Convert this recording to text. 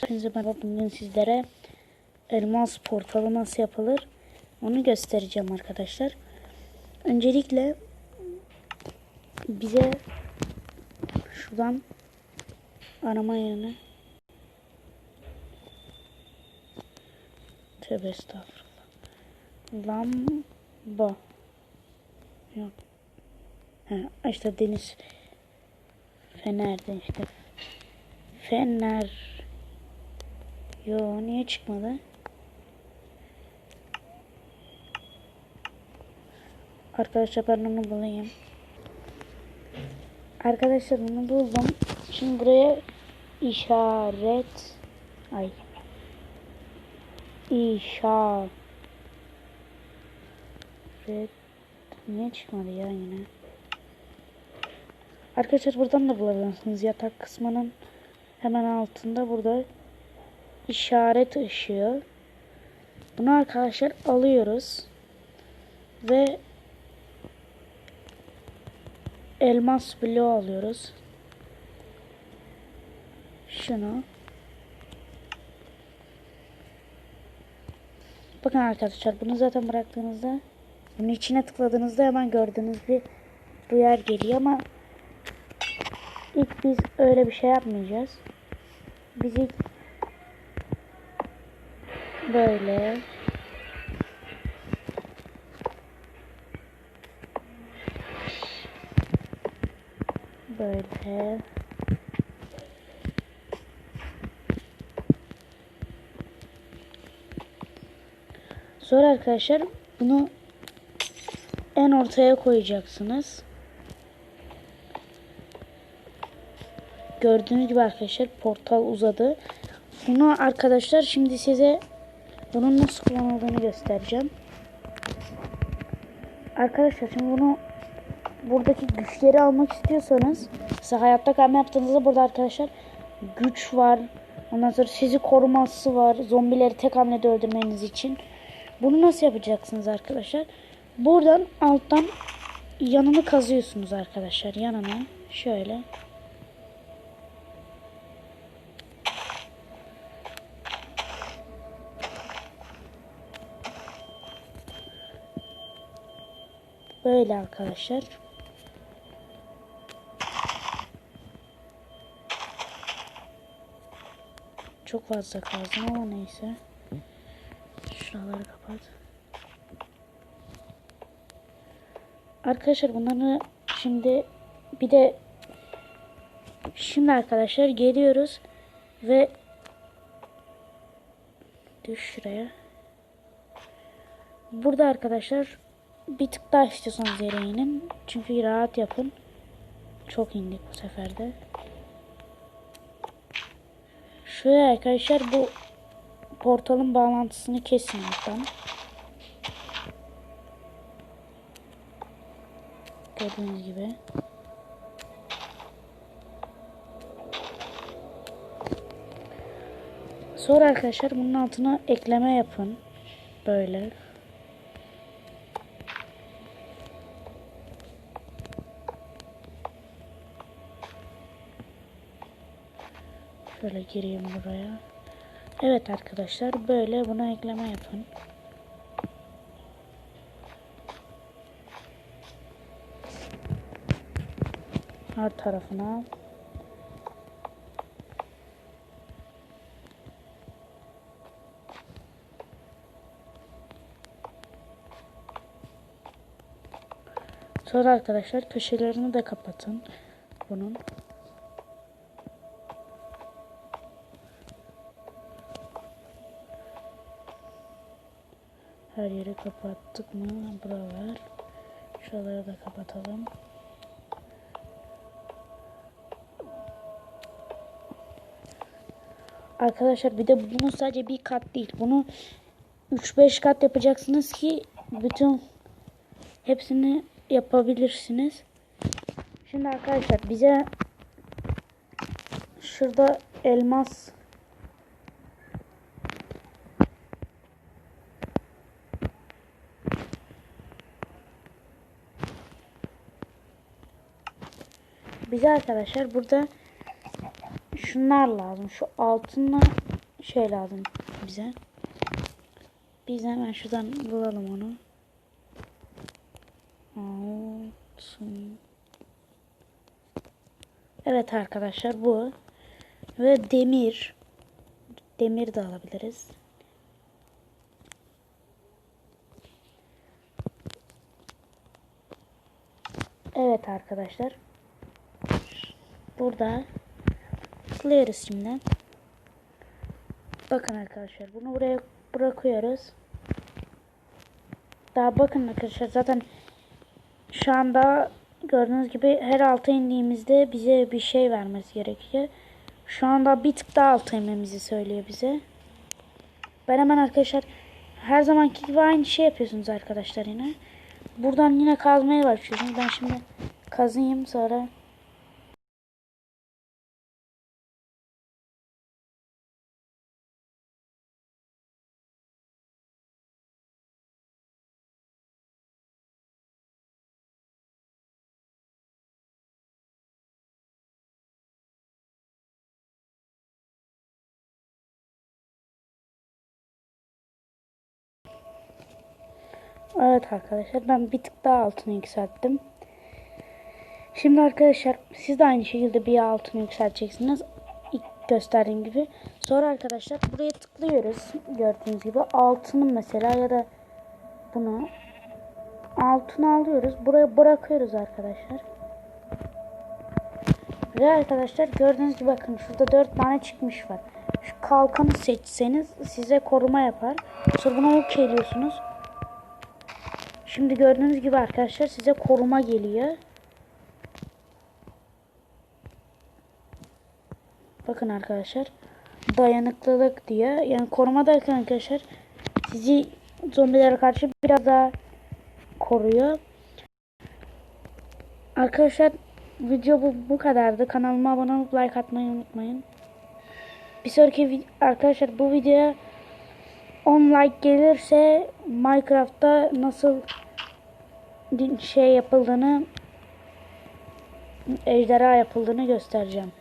Hepinize merhaba. Bugün sizlere elmas portalı nasıl yapılır onu göstereceğim arkadaşlar. Öncelikle bize şuradan arama yerine Tövbe estağfurullah. Lamba. Yok. Ha, işte deniz Fener'de işte. Fener. Yo niye çıkmadı? Arkadaşlar ben onu bulayım. Arkadaşlar bunu buldum. Şimdi buraya işaret ay işaret niye çıkmadı ya yine? Arkadaşlar buradan da bulabilirsiniz. Yatak kısmının hemen altında burada işaret ışığı. Bunu arkadaşlar alıyoruz. Ve elmas bloğu alıyoruz. Şunu. Bakın arkadaşlar bunu zaten bıraktığınızda bunun içine tıkladığınızda hemen gördüğünüz bir bu yer geliyor ama ilk biz öyle bir şey yapmayacağız. Biz ilk böyle böyle Sonra arkadaşlar bunu en ortaya koyacaksınız. Gördüğünüz gibi arkadaşlar portal uzadı. Bunu arkadaşlar şimdi size bunun nasıl kullanıldığını göstereceğim. Arkadaşlar şimdi bunu buradaki güçleri almak istiyorsanız mesela hayatta kalma yaptığınızda burada arkadaşlar güç var. Ondan sonra sizi koruması var. Zombileri tek hamlede öldürmeniz için. Bunu nasıl yapacaksınız arkadaşlar? Buradan alttan yanını kazıyorsunuz arkadaşlar. Yanını şöyle. Böyle arkadaşlar. Çok fazla kazdım ama neyse. Şuraları kapat. Arkadaşlar bunları şimdi bir de şimdi arkadaşlar geliyoruz ve düş şuraya. Burada arkadaşlar bir tık daha istiyorsanız yere inin. Çünkü rahat yapın. Çok indik bu sefer de. Şöyle arkadaşlar bu portalın bağlantısını kesin buradan. Gördüğünüz gibi. Sonra arkadaşlar bunun altına ekleme yapın. Böyle. Şöyle gireyim buraya. Evet arkadaşlar böyle buna ekleme yapın. Her tarafına. Sonra arkadaşlar köşelerini de kapatın bunun. Her yeri kapattık mı? Buralar. Şuraları da kapatalım. Arkadaşlar bir de bunu sadece bir kat değil. Bunu 3-5 kat yapacaksınız ki bütün hepsini yapabilirsiniz. Şimdi arkadaşlar bize şurada elmas Bize arkadaşlar burada şunlar lazım. Şu altınla şey lazım bize. Biz hemen şuradan bulalım onu. Altın. Evet arkadaşlar bu. Ve demir. Demir de alabiliriz. Evet arkadaşlar. Burada tıklıyoruz şimdi. Bakın arkadaşlar bunu buraya bırakıyoruz. Daha bakın arkadaşlar zaten şu anda gördüğünüz gibi her alta indiğimizde bize bir şey vermesi gerekiyor. Şu anda bir tık daha alta inmemizi söylüyor bize. Ben hemen arkadaşlar her zamanki gibi aynı şey yapıyorsunuz arkadaşlar yine. Buradan yine kazmaya başlıyorsunuz. Ben şimdi kazıyım sonra Evet arkadaşlar ben bir tık daha altını yükselttim. Şimdi arkadaşlar siz de aynı şekilde bir altını yükselteceksiniz. İlk gösterdiğim gibi. Sonra arkadaşlar buraya tıklıyoruz. Gördüğünüz gibi altının mesela ya da bunu altını alıyoruz. Buraya bırakıyoruz arkadaşlar. Ve arkadaşlar gördüğünüz gibi bakın şurada 4 tane çıkmış var. Şu kalkanı seçseniz size koruma yapar. Sonra bunu okeyliyorsunuz. Şimdi gördüğünüz gibi arkadaşlar size koruma geliyor. Bakın arkadaşlar. Dayanıklılık diyor. Yani koruma derken arkadaşlar sizi zombilere karşı biraz daha koruyor. Arkadaşlar video bu, bu kadardı. Kanalıma abone olup like atmayı unutmayın. Bir sonraki arkadaşlar bu videoya 10 like gelirse Minecraft'ta nasıl şey yapıldığını ejderha yapıldığını göstereceğim.